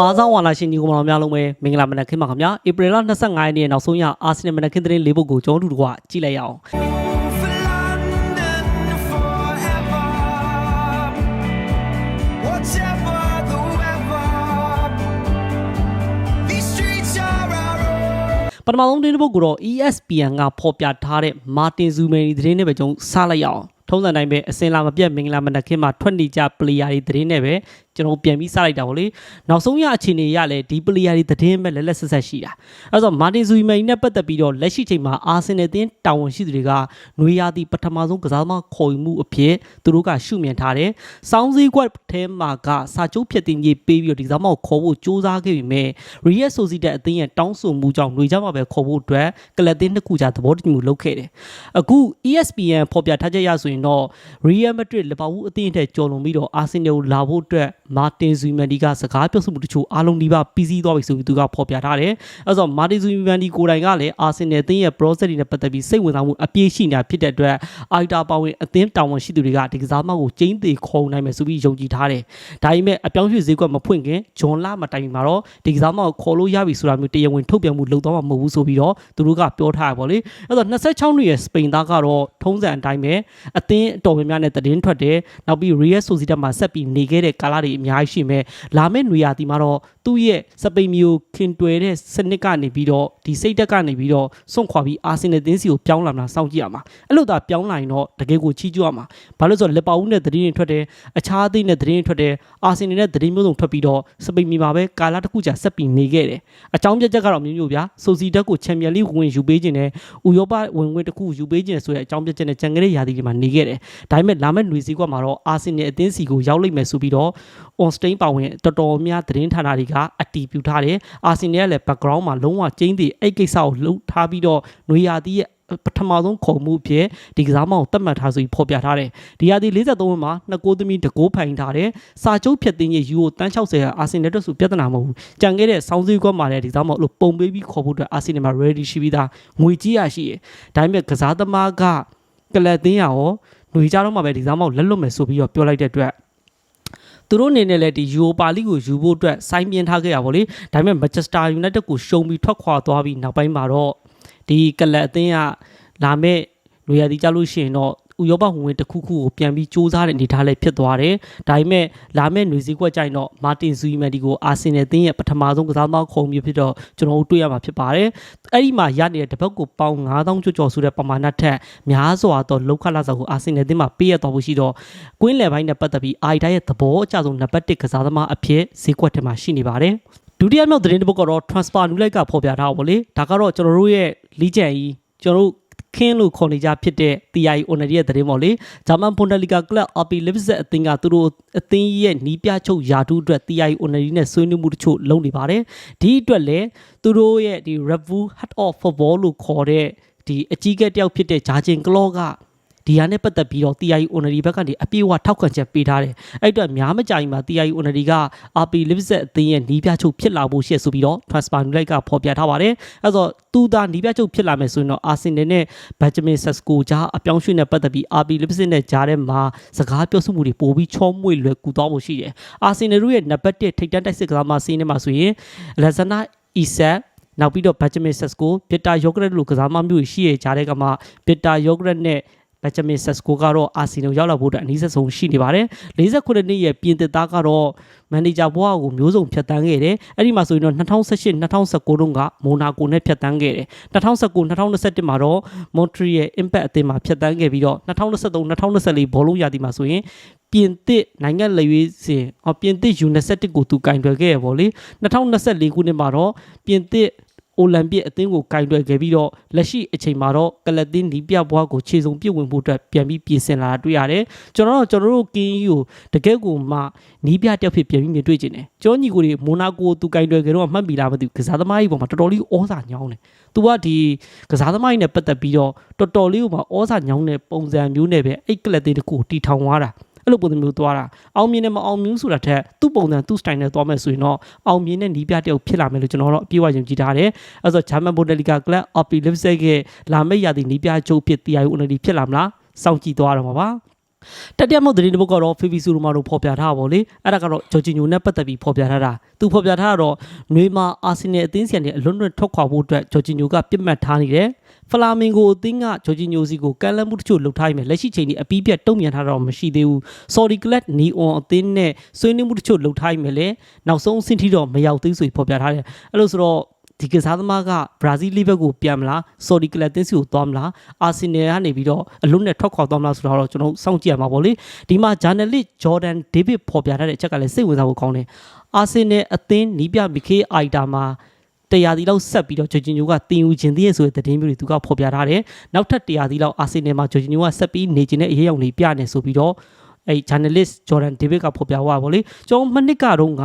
အားဆောင်ဝါလာရှင်ညီကောင်မတော်များလုံးပဲမင်္ဂလာမနက်ခင်းပါခင်ဗျာဧပြီလ25ရက်နေ့နောက်ဆုံးရအာဆင်နယ်မနက်ခင်းသတင်းလေးပုဒ်ကိုကျွန်တော်တို့ကကြည့်လိုက်ရအောင် For London forever. Whatever the weather, these streets are our own. ပထမဆုံးသတင်းတစ်ပုဒ်ကိုတော့ ESPN ကဖော်ပြထားတဲ့မာတင်ဇူမယ်ရီသတင်းနဲ့ပဲကျွန်တော်စလိုက်ရအောင်ထုံးစံတိုင်းပဲအစင်လာမပြတ်မင်္ဂလာမနက်ခင်းမှာထွက်နေကြပလေယာတွေသတင်းနဲ့ပဲ ကျွန်တော်ပြန်ပြီးစလိုက်တာဗောလေနောက်ဆုံးရအခြေအနေရလဲဒီပလေယာတွေသတင်းပဲလက်လက်ဆက်ဆက်ရှိတာအဲဆိုမာတင်ဇူမယ်ရီနဲ့ပတ်သက်ပြီးတော့လက်ရှိချိန်မှာအာဆင်နယ်တင်းတာဝန်ရှိသူတွေကနွေရာသီပထမဆုံးကစားသမားခေါ်ယူမှုအဖြစ်သူတို့ကရှုမြင်ထားတယ်စောင်းစည်းကွက်ထဲမှာကစာချုပ်ဖြတ်တင်ကြီးပေးပြီးတော့ဒီကစားသမားကိုခေါ်ဖို့စူးစမ်းခဲ့ပေမဲ့ Real Sociedad အသင်းရဲ့တောင်းဆိုမှုကြောင့်ຫນွေကြမှာပဲခေါ်ဖို့အတွက်ကလပ်တင်းနှစ်ခုကြားသဘောတူညီမှုလုပ်ခဲ့တယ်။အခု ESPN ဖော်ပြထားချက်ရဆိုရင်တော့ Real Madrid လီဗာပူးအသင်းထက်ကျော်လွန်ပြီးတော့ Arsenal ကိုလာဖို့အတွက် Martin Zubimendi ကစကားပြောဆိုမှုတချို့အားလုံးဒီပါပြီးစီးသွားပြီဆိုပြီးသူကဖော်ပြထားတယ်။အဲဆိုတော့ Martin Zubimendi ကိုယ်တိုင်ကလည်း Arsenal အသင်းရဲ့ process တွေနဲ့ပတ်သက်ပြီးစိတ်ဝင်စားမှုအပြည့်ရှိနေတာဖြစ်တဲ့အတွက် Aita ပါဝင်အသင်းတာဝန်ရှိသူတွေကဒီကစားမကိုကျင်းသေးခေါ်နိုင်မယ်ဆိုပြီးယုံကြည်ထားတယ်။ဒါပေမဲ့အပြောင်းရွှေ့ဈေးကွက်မဖွင့်ခင်ဂျွန်လာမတိုင်မီမှာတော့ဒီကစားမကိုခေါ်လို့ရပြီဆိုတာမျိုးတရားဝင်ထုတ်ပြန်မှုလုပ်တော့မှာမဟုတ်ဘူးဆိုပြီးတော့သူတို့ကပြောထားရပါလေ။အဲတော့26နှစ်ရဲ့စပိန်သားကတော့ထုံးစံအတိုင်းပဲအသင်းအတော်များများနဲ့တည်င်းထွက်တယ်။နောက်ပြီး Real Sociedad မှာဆက်ပြီးနေခဲ့တဲ့ကာလတွေအများကြီးရှိမယ်။လာမယ့်နွေရာသီမှာတော့သူ့ရဲ့စပိန်မျိုးခင်တွယ်တဲ့စနစ်ကနေပြီးတော့ဒီစိတ်တက်ကနေပြီးတော့စွန့်ခွာပြီးအာဆင်နယ်တင်းစီကိုပြောင်းလာမှာစောင့်ကြည့်ရမှာ။အဲ့လိုသာပြောင်းလာရင်တော့တကယ်ကိုချီးကျူးရမှာ။ဘာလို့လဲဆိုတော့လက်ပါဦးနဲ့တည်င်းထွက်တယ်အခြားအသင်းနဲ့တည်င်းထွက်တယ်အာဆင်နယ်နဲ့တည်င်းမျိုးစုံထွက်ပြီးတော့စပိန်မျိုးမှာပဲကာလာတစ်ခုကြာဆက်ပြီးနေခဲ့တယ်။အကြောင်းပြချက်ကတော့မျိုးမျိုးဗျာ။ဆိုစီတက်ကိုချန်ပီယံလိဝင်ယူပေးခြင်းနဲ့ဥရောပဝင်ဝင်တစ်ခုယူပေးခြင်းဆိုတဲ့အကြောင်းပြချက်နဲ့ကြံခဲ့တဲ့ရာသီတွေမှာနေခဲ့တယ်။ဒါပေမဲ့လာမယ့်ຫນွေစည်းကွက်မှာတော့အာဆင်နယ်အသင်းစီကိုရောက်လိမ့်မယ်ဆိုပြီးတော့ Onstein ပါဝင်တော်တော်များသတင်းဌာနတွေကအတီးပြူထားတယ်အာဆင်နယ်ကလည်း background မှာလုံးဝကျင်းသေးအဲ့ကိစ္စကိုလှုပ်ထားပြီးတော့နွေရာသီရဲ့ပထမဆုံးခုံမှုဖြစ်ဒီကစားမောင်တတ်မှတ်ထားဆိုပြီးဖော်ပြထားတယ်။ဒီရာသီ53ဝင်မှာနှစ်ကိုသမီးတကိုးဖိုင်ထားတယ်။စာချုပ်ဖြတ်သိမ်းရေးယူကိုတန်း60ရာအာဆင်နယ်အတွက်ဆိုပြဿနာမဟုတ်ဘူး။ကြံခဲ့တဲ့ဆောင်းစည်းကွက်မှာလည်းဒီကစားမောင်လို့ပုံပေးပြီးခေါ်ဖို့အတွက်အာဆင်နယ်မှာ ready ရှိပြီးသားငွေကြီးရရှိတယ်။ဒါပေမဲ့ကစားသမားကကလပ်သင်းရောຫນွေကြတော့မှပဲဒီကစားမောင်လက်လွတ်မယ်ဆိုပြီးတော့ပြောလိုက်တဲ့အတွက် သူတို့အနေနဲ့လည်းဒီယူပါလိကိုယူဖို့အတွက်စိုင်းပြင်းထားခဲ့ရပါလေဒါပေမဲ့ Manchester United ကိုရှုံပြီးထွက်ခွာသွားပြီးနောက်ပိုင်းမှာတော့ဒီကလပ်အသင်းကလာမဲ့လူရည်ကြလို့ရှိရင်တော့ ဥရောပဝင်တစ်ခုခုကိုပြန်ပြီးစူးစမ်းတဲ့အနေထားလည်းဖြစ်သွားတယ်။ဒါပေမဲ့လာမဲ့ຫນွေစည်းကွက်ကြိုင်တော့မာတင်ဇူီမန်ဒီကိုအာဆင်နယ်အသင်းရဲ့ပထမဆုံးကစားသမားခုံမျိုးဖြစ်တော့ကျွန်တော်တို့တွေ့ရမှာဖြစ်ပါတယ်။အဲ့ဒီမှာရနေတဲ့တစ်ပတ်ကိုပေါင်9000ကျော်ကျော်ဆိုတဲ့ပမာဏထက်များစွာသောလောက်ခလာစာကိုအာဆင်နယ်အသင်းမှာပေးရတော့ဖို့ရှိတော့ကွင်းလယ်ပိုင်းနဲ့ပတ်သက်ပြီးအာရီတိုင်းရဲ့သဘောအကျဆုံးနံပါတ်1ကစားသမားအဖြစ်ဈေးကွက်ထဲမှာရှိနေပါတယ်။ဒုတိယမြောက်သတင်းတစ်ပုဒ်ကတော့ transfer new light ကဖော်ပြထားပါလေဒါကတော့ကျွန်တော်တို့ရဲ့လီဂျန်ကြီးကျွန်တော်တို့ ခင်းလို့ခေါ်နေကြဖြစ်တဲ့ TI Owner ရဲ့သတင်းပေါ့လေဂျာမန်ဘွန်ဒလီဂါကလပ် RB Leipzig အသင်းကသူတို့အသင်းရဲ့နီးပြချုပ်ယာတူးအတွက် TI Owner နဲ့ဆွေးနွေးမှုတချို့လုပ်နေပါတယ်ဒီအတွက်လည်းသူတို့ရဲ့ဒီ Revu Heart of Football လို့ခေါ်တဲ့ဒီအကြီးကဲတယောက်ဖြစ်တဲ့ဂျာဂျင်ကလော့က ဒီဟာနဲ့ပတ်သက်ပြီးတော့ TI Owner ဘက်ကနေအပြေအဝထောက်ခံချက်ပေးထားတယ်အဲ့အတွက်များမကြိုင်မှာ TI Owner က RB Leipzig အသင်းရဲ့နီးပြချုပ်ဖြစ်လာဖို့ရှိဆိုပြီးတော့ Transfer New Light ကဖော်ပြထားပါတယ်အဲ့တော့သူသာနီးပြချုပ်ဖြစ်လာမယ်ဆိုရင်တော့ Arsenal နဲ့ Benjamin Sesko ကြားအပြောင်းရွှေ့နဲ့ပတ်သက်ပြီး RB Leipzig နဲ့ကြားထဲမှာစကားပြောဆိုမှုတွေပိုပြီးချောမွေ့လွယ်ကူသွားဖို့ရှိတယ်။ Arsenal တို့ရဲ့နံပါတ်1ထိပ်တန်းတိုက်စစ်ကစားမစီးနေမှာဆိုရင် Alexander Isak နောက်ပြီးတော့ Benjamin Sesko, Peter Yogret လို့ကစားမမျိုးရှိရကြားတဲ့ကမှ Peter Yogret နဲ့ Benjamin Sesko ကတော့အာဆင်နယ်ရောက်လာဖို့အတွက်အနည်းဆုံးရှိနေပါတယ်။49နှစ်ရဲ့ပြင်သစ်သားကတော့မန်နေဂျာဘွားကိုမျိုးစုံဖြတ်တန်းခဲ့တယ်။အဲ့ဒီမှာဆိုရင်တော့2018 2019တုန်းကမိုနာကိုနဲ့ဖြတ်တန်းခဲ့တယ်။2019 2021မှာတော့ Montreal Impact အသင်းမှာဖြတ်တန်းခဲ့ပြီးတော့2023 2024ဘောလုံးရာသီမှာဆိုရင်ပြင်သစ်နိုင်ငံလက်ရွေးစင်အော်ပြင်သစ် U21 ကိုသူကင်တွယ်ခဲ့ရပါလေ2024ခုနှစ်မှာတော့ပြင်သစ် အိုလံပစ်အသင်းကိုကင်တွယ်ခဲ့ပြီးတော့လက်ရှိအချိန်မှာတော့ကလပ်တင်းဒီပြဘွားကိုခြေစုံပြည့်ဝင်ဖို့အတွက်ပြန်ပြီးပြင်ဆင်လာတာတွေ့ရတယ်ကျွန်တော်တို့ကျွန်တော်တို့ကင်းကြီးကိုတကယ့်ကိုမှနီးပြတက်ဖြစ်ပြန်ပြီးမြင်တွေ့ကျင်တယ်ကျောညီကိုတွေမိုနာကိုသူကင်တွယ်ကြတော့မှတ်မိလားမသိဘူးကစားသမားကြီးပေါ်မှာတော်တော်လေးဩစာညောင်းတယ်သူကဒီကစားသမားကြီးနဲ့ပတ်သက်ပြီးတော့တော်တော်လေးကိုမှဩစာညောင်းတဲ့ပုံစံမျိုးနဲ့ပဲအဲ့ကလပ်တင်းတစ်ခုကိုတီထောင်သွားတာ အဲ့လိုပုံစံမျိုးသွားတာအောင်မြင်တယ်မအောင်မြင်ဘူးဆိုတာထက်သူ့ပုံစံသူ့ style နဲ့သွားမယ်ဆိုရင်တော့အောင်မြင်တဲ့နီးပြတယောက်ဖြစ်လာမယ်လို့ကျွန်တော်တို့အပြည့်အဝယုံကြည်ထားတယ်အဲ့ဆိုဂျာမန်ဘွန်ဒလီဂါကလပ်အော်ပီလစ်ဆက်ရဲ့လာမယ့်ရာသီနီးပြချုပ်ဖြစ်တရားဥနဒီဖြစ်လာမလားစောင့်ကြည့်သွားတော့မှာပါ တတိယမြောက်သတင်းတစ်ပုဒ်ကတော့ဖေဖီဆူရမာတို့ဖော်ပြထားပါဗောလေအဲ့ဒါကတော့ဂျော်ဂျီညိုနဲ့ပတ်သက်ပြီးဖော်ပြထားတာသူဖော်ပြထားတာတော့နွေမာအာဆင်နယ်အသင်းစီကနေအလွန်လွန်ထွက်ခွာဖို့အတွက်ဂျော်ဂျီညိုကပြစ်မှတ်ထားနေတယ်ဖလာမင်ဂိုအသင်းကဂျော်ဂျီညိုစီကိုကမ်းလှမ်းမှုတချို့လှုပ်ထားရမယ်လက်ရှိချိန်ကြီးအပီးပြတ်တုံ့ပြန်ထားတာတော့မရှိသေးဘူးဆော်ဒီကလပ်နီအွန်အသင်းနဲ့ဆွေးနွေးမှုတချို့လှုပ်ထားရမယ်လေနောက်ဆုံးအဆင့်ထိတော့မရောက်သေးဆိုပြီးဖော်ပြထားတယ်အဲ့လိုဆိုတော့ ဒီကစားသမားကဘရာဇီးလိဘက်ကိုပြန်မလားဆော်ဒီကလပ်တင်းစီကိုသွားမလားအာဆင်နယ်ကနေပြီးတော့အလုံးနဲ့ထွက်ခွာသွားမလားဆိုတော့ကျွန်တော်စောင့်ကြည့်ရမှာပေါ့လေဒီမှာဂျာနယ်လစ်ဂျော်ဒန်ဒေးဗစ်ဖော်ပြထားတဲ့အချက်ကလည်းစိတ်ဝင်စားဖို့ကောင်းတယ်အာဆင်နယ်အသင်းနီးပြမီခေအိုက်တာမှာတရားဒီလောက်ဆက်ပြီးတော့ဂျိုဂျင်ညိုကတင်ယူခြင်းတည်းရဲ့ဆိုတဲ့သတင်းမျိုးတွေသူကဖော်ပြထားတယ်နောက်ထပ်တရားဒီလောက်အာဆင်နယ်မှာဂျိုဂျင်ညိုကဆက်ပြီးနေခြင်းတဲ့အရေးအယံလေးပြနေဆိုပြီးတော့အဲ journalist Jordan David ကဖော်ပြသွားပါဗောလေကျွန်တော်မနစ်ကတော့က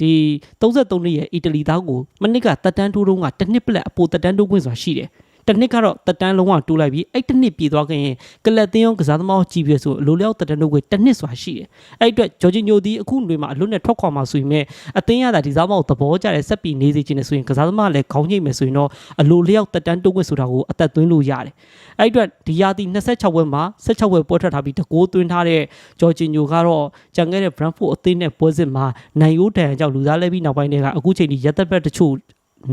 ဒီ33နှစ်ရဲ့အီတလီသားကိုမနစ်ကတက်တန်းတိုးတုံးကတစ်နှစ်ပလက်အပိုတက်တန်းတိုးခွင့်ဆိုတာရှိတယ် တစ်နှစ်ကတော့တက်တန်းလုံးဝတိုးလိုက်ပြီးအဲ့တစ်နှစ်ပြည့်သွားခင်ကလပ်တင်းရောကစားသမားကြည့်ပြဆိုအလိုလျောက်တက်တန်းတိုးခွင့်တစ်နှစ်ဆိုတာရှိတယ်အဲ့အတွက်ဂျော်ဂျီညိုဒီအခုတွေမှာအလွတ်နဲ့ထွက်ခွာမှာဆိုရင်မဲ့အသင်းရတာဒီစားမောက်သဘောကျတဲ့ဆက်ပြီးနေစေချင်တယ်ဆိုရင်ကစားသမားလည်းခေါင်းညိတ်မယ်ဆိုရင်တော့အလိုလျောက်တက်တန်းတိုးခွင့်ဆိုတာကိုအသက်သွင်းလို့ရတယ်အဲ့အတွက်ဒီယာတီ26ဘွဲမှာ16ဘွဲပွဲထွက်ထားပြီးတကိုးသွင်းထားတဲ့ဂျော်ဂျီညိုကတော့ကြံခဲ့တဲ့ Brentford အသင်းနဲ့ပွဲစစ်မှာနိုင်ရိုးတန်ကြောင့်လူသားလဲပြီးနောက်ပိုင်းတွေကအခုချိန်ထိရက်သက်ဘက်တချို့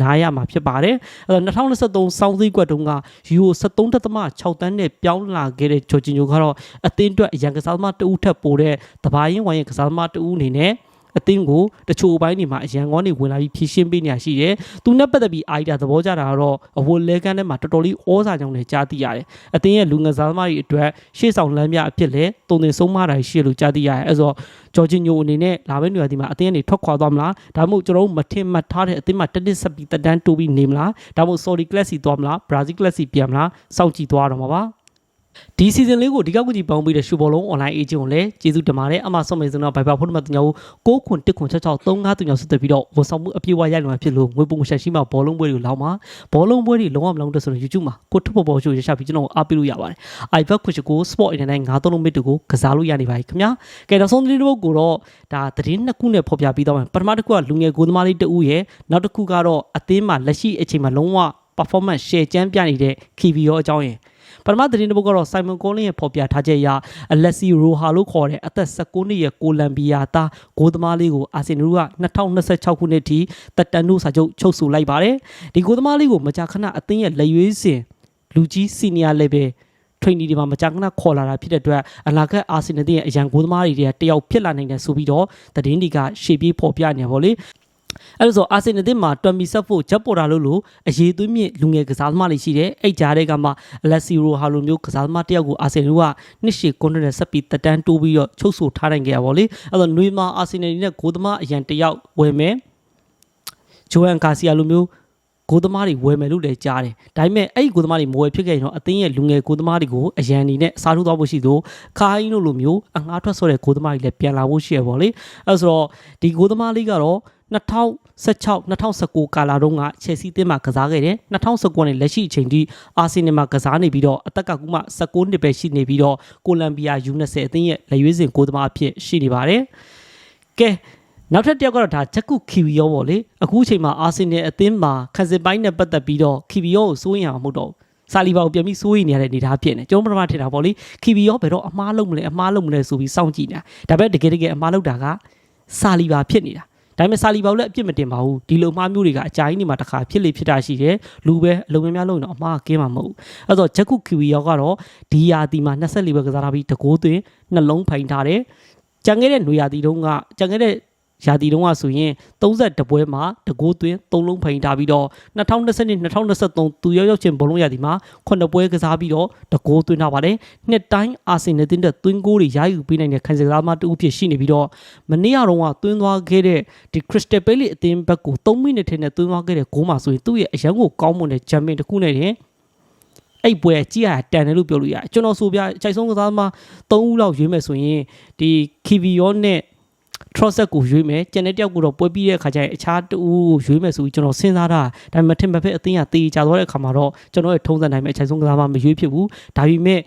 နားရမှာဖြစ်ပါတယ်အဲတော့2023စောင်းစည်းကွက်တုန်းကယူရို73.6တန်းနဲ့ပြောင်းလာခဲ့တဲ့ဂျော်ဂျီညိုကတော့အသင်းအတွက်အရန်ကစားသမားတဦးထပ်ပိုတဲ့တဘာရင်ဝိုင်းရဲ့ကစားသမားတဦးအနေနဲ့ အသင်းကိုတချို့အပိုင်းတွေမှာအရန်ကောင်းတွေဝင်လာပြီးဖြည့်ရှင်းပေးနေရရှိတယ်။သူနဲ့ပတ်သက်ပြီးအိုင်ဒါသဘောကျတာကတော့အဝတ်လဲကန်းထဲမှာတော်တော်လေးဩစာကြောင့်လည်းကြားသိရတယ်။အသင်းရဲ့လူငယ်စားသမားတွေအတွက်ရှေ့ဆောင်လမ်းပြအဖြစ်လဲတုံတင်ဆုံးမတာရှိရလို့ကြားသိရတယ်။အဲဆိုတော့ဂျော်ဂျင်ညိုအနေနဲ့လာမယ့်နေရာဒီမှာအသင်းကနေထွက်ခွာသွားမလား။ဒါမှမဟုတ်ကျွန်တော်တို့မထင်မှတ်ထားတဲ့အသင်းမှာတက်တက်ဆက်ပြီးတက်တန်းတိုးပြီးနေမလား။ဒါမှမဟုတ် Saudi Class စီသွားမလား။ Brazil Class စီပြန်မလား။စောင့်ကြည့်သွားတော့မှာပါ။ ဒီ season လေးကိုဒီကောက်ကူကြီးပေါင်းပြီးတဲ့ရှူဘောလုံး online agent ကိုလည်းကျေးဇူးတင်ပါတယ်အမှဆုံးမေစံတော့ဘိုင်ဘာဖုန်းနံပါတ်3ညကို6ခွန်1ခွန်66 35တူညဆွတ်ပြီးတော့ဝန်ဆောင်မှုအပြည့်အဝရိုက်လွန်ဖြစ်လို့ငွေပုံငွေဆက်ရှိမှဘောလုံးပွဲတွေကိုလောင်းမှာဘောလုံးပွဲတွေလုံးဝမလောင်းတဲ့ဆိုတော့ YouTube မှာကိုထုတ်ပေါ်ပေါ်ရှိုးရရှာပြီးကျွန်တော်အားပေးလို့ရပါတယ် iPad ခွန်ကို Sport Internet 9သုံးမိတကိုကစားလို့ရနေပါပြီခင်ဗျာကဲနောက်ဆုံးသတင်းတစ်ပုဒ်ကိုတော့ဒါသတင်းနှစ်ခုနဲ့ဖော်ပြပြီးတော့ပထမတစ်ခုကလူငယ်ကိုသမားလေးတဦးရဲ့နောက်တစ်ခုကတော့အသင်းမှာလက်ရှိအချိန်မှာလုံးဝ performance share ကျန်းပြနေတဲ့ KV ရောအကြောင်းရယ် ပထမသတင်းတစ်ပုဒ်ကတော့ Simon Collins ရဲ့ဖော်ပြထားချက်အရ Alexi Roha လို့ခေါ်တဲ့အသက်16နှစ်ရဲ့ကိုလံဘီယာသားဂိုးသမားလေးကိုအာဆင်နယ်က2026ခုနှစ်ထိတက်တန်တို့စာချုပ်ချုပ်ဆိုလိုက်ပါတယ်။ဒီဂိုးသမားလေးကိုမကြာခဏအသင်းရဲ့လက်ရွေးစင်လူကြီး senior level training တွေမှာမကြာခဏခေါ်လာတာဖြစ်တဲ့အတွက်အနာဂတ်အာဆင်နယ်ရဲ့အရန်ဂိုးသမားတွေတယောက်ဖြစ်လာနိုင်တယ်ဆိုပြီးတော့သတင်းတွေကရှေ့ပြေးဖော်ပြနေပါလေ။ အဲ့လိုဆိုအာဆင်နယ်မှာတွမ်မီဆက်ဖို့ဂျက်ပေါ်တာလို့လို့အရေးသွင်းမြင့်လူငယ်ကစားသမားတွေရှိတယ်အဲ့ကြားတွေကမှအလက်စီရိုဟာလိုမျိုးကစားသမားတယောက်ကိုအာဆင်နယ်ကနှစ်ရှည်ကွန်ထရက်ဆက်ပြီးတက်တန်းတိုးပြီးတော့ချုပ်ဆိုထားနိုင်ကြရပါလေအဲ့တော့နွေမှာအာဆင်နယ်နဲ့ဂိုးသမားအရန်တယောက်ဝယ်မယ်ဂျိုဟန်ကာစီယာလိုမျိုးကိုသမားတွေဝယ်မယ်လို့လည်းကြားတယ်။ဒါပေမဲ့အဲ့ဒီကိုသမားတွေမဝယ်ဖြစ်ခဲ့ရင်တော့အသင်းရဲ့လူငယ်ကိုသမားတွေကိုအရန်အနေနဲ့အစားထိုးသွားဖို့ရှိသလိုခါအင်းတို့လိုမျိုးအငှားထွက်ဆော့တဲ့ကိုသမားတွေလည်းပြန်လာဖို့ရှိရပါလေ။အဲဆိုတော့ဒီကိုသမားလေးကတော့ 2016 2019ကာလာတုန်းကချယ်ဆီတင်းမှာကစားခဲ့တယ်2019နဲ့လက်ရှိအချိန်ထိအာဆင်နယ်မှာကစားနေပြီးတော့အသက်ကကူမှ16နှစ်ပဲရှိနေပြီးတော့ကိုလံဘီယာ U20 အသင်းရဲ့လက်ရွေးစင်ကိုသမားအဖြစ်ရှိနေပါတယ်ကဲနောက်ထပ်တစ်ယောက်ကတော့ဒါဂျက်ကုခီဗီယောပေါ့လေအခုအချိန်မှာအာဆင်နယ်အသင်းမှာခန်းစစ်ပိုင်းနဲ့ပတ်သက်ပြီးတော့ခီဗီယောကိုစိုးရင်အောင်မဟုတ်တော့ဘူးဆာလီဘာကိုပြန်ပြီးစိုးရိမ်နေရတဲ့အနေအထားဖြစ်နေကျွန်တော်ပထမထင်တာပေါ့လေခီဗီယောဘယ်တော့အမားလုံးမလဲအမားလုံးမလဲဆိုပြီးစောင့်ကြည့်နေတာဒါပေမဲ့တကယ်တကယ်အမားလုံးတာကဆာလီဘာဖြစ်နေတာ ဒါပေမဲ့ဆာလီဘာကိုလည်းအပြစ်မတင်ပါဘူးဒီလိုအမှားမျိုးတွေကအကြိုင်းနေမှာတစ်ခါဖြစ်လေဖြစ်တာရှိတယ်လူပဲအလုံးများများလုံးရင်တော့အမှားကင်းမှာမဟုတ်ဘူးအဲ့တော့ဂျက်ကုခီဗီယောကတော့ဒီယာတီမှာ24ပဲကစားထားပြီးတကိုးသွင်းနှလုံးဖိုင်ထားတယ်ကြံခဲ့တဲ့ຫນွေယာတီတုန်းကကြံခဲ့တဲ့ ရာသီတုန်းကဆိုရင်32ပွဲမှာတကိုးသွင်း3လုံးဖိန်ထားပြီးတော့2020 2023သူရောက်ရောက်ချင်းဘလုံးရာသီမှာ9ပွဲကစားပြီးတော့တကိုးသွင်းထားပါတယ်နှစ်တိုင်းအာဆင်နယ်တင်းတဲ့သွင်းကိုးတွေရယူပေးနိုင်တဲ့ခံစားကစားမတူဖြစ်ရှိနေပြီးတော့မနေ့ကတော့ကသွင်းသွားခဲ့တဲ့ဒီ Crystal Palace အသင်းဘက်ကို3မိနစ်ထဲနဲ့သွင်းသွားခဲ့တဲ့ဂိုးမှာဆိုရင်သူ့ရဲ့အရန်ကိုကောင်းမွန်တဲ့ဂျမ်မင်တစ်ခုနဲ့တင်အဲ့ပွဲကြည့်ရတန်တယ်လို့ပြောလို့ရတယ်ကျွန်တော်ဆိုပြအချိန်ဆုံးကစားသမား3ဦးလောက်ရွေးမယ်ဆိုရင်ဒီ Kivion နဲ့ Trosset ကိုရွေးမယ်ကျန်တဲ့တယောက်ကိုတော့ပွဲပြီးတဲ့အခါကျရင်အခြားတူကိုရွေးမယ်ဆိုပြီးကျွန်တော်စဉ်းစားတာဒါပေမဲ့ထင်မဖက်အသင်းကတေးကြသွားတဲ့အခါမှာတော့ကျွန်တော်ရဲ့ထုံးစံတိုင်းပဲအချိန်ဆုံးကစားမှမရွေးဖြစ်ဘူးဒါပေမဲ့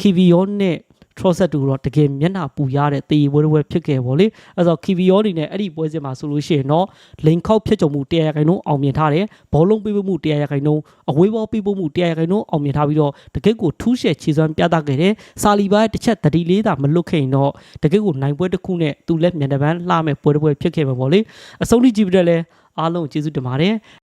Kivion နဲ့ Trosset တူတော့တကယ်မျက်နှာပူရတဲ့တေးပွဲတစ်ပွဲဖြစ်ခဲ့ပေါ့လေအဲ့တော့ KVO အနေနဲ့အဲ့ဒီပွဲစဉ်မှာဆိုလို့ရှိရင်တော့လိန်ခောက်ဖြစ်ကြုံမှု100ရာခိုင်နှုန်းအောင်မြင်ထားတယ်ဘောလုံးပေးပို့မှု100ရာခိုင်နှုန်းအဝေးဘောပေးပို့မှု100ရာခိုင်နှုန်းအောင်မြင်ထားပြီးတော့တကယ့်ကိုထူးရှယ်ခြေစွမ်းပြသခဲ့တယ်စာလီဘာရဲ့တစ်ချက်တတိလေးသာမလွတ်ခဲ့ရင်တော့တကယ့်ကိုနိုင်ပွဲတစ်ခုနဲ့သူလက်မြန်တပန်းလှမဲ့ပွဲတစ်ပွဲဖြစ်ခဲ့မှာပေါ့လေအဆုံးထိကြည့်ပြီးတော့လဲအားလုံးကျေးဇူးတင်ပါတယ်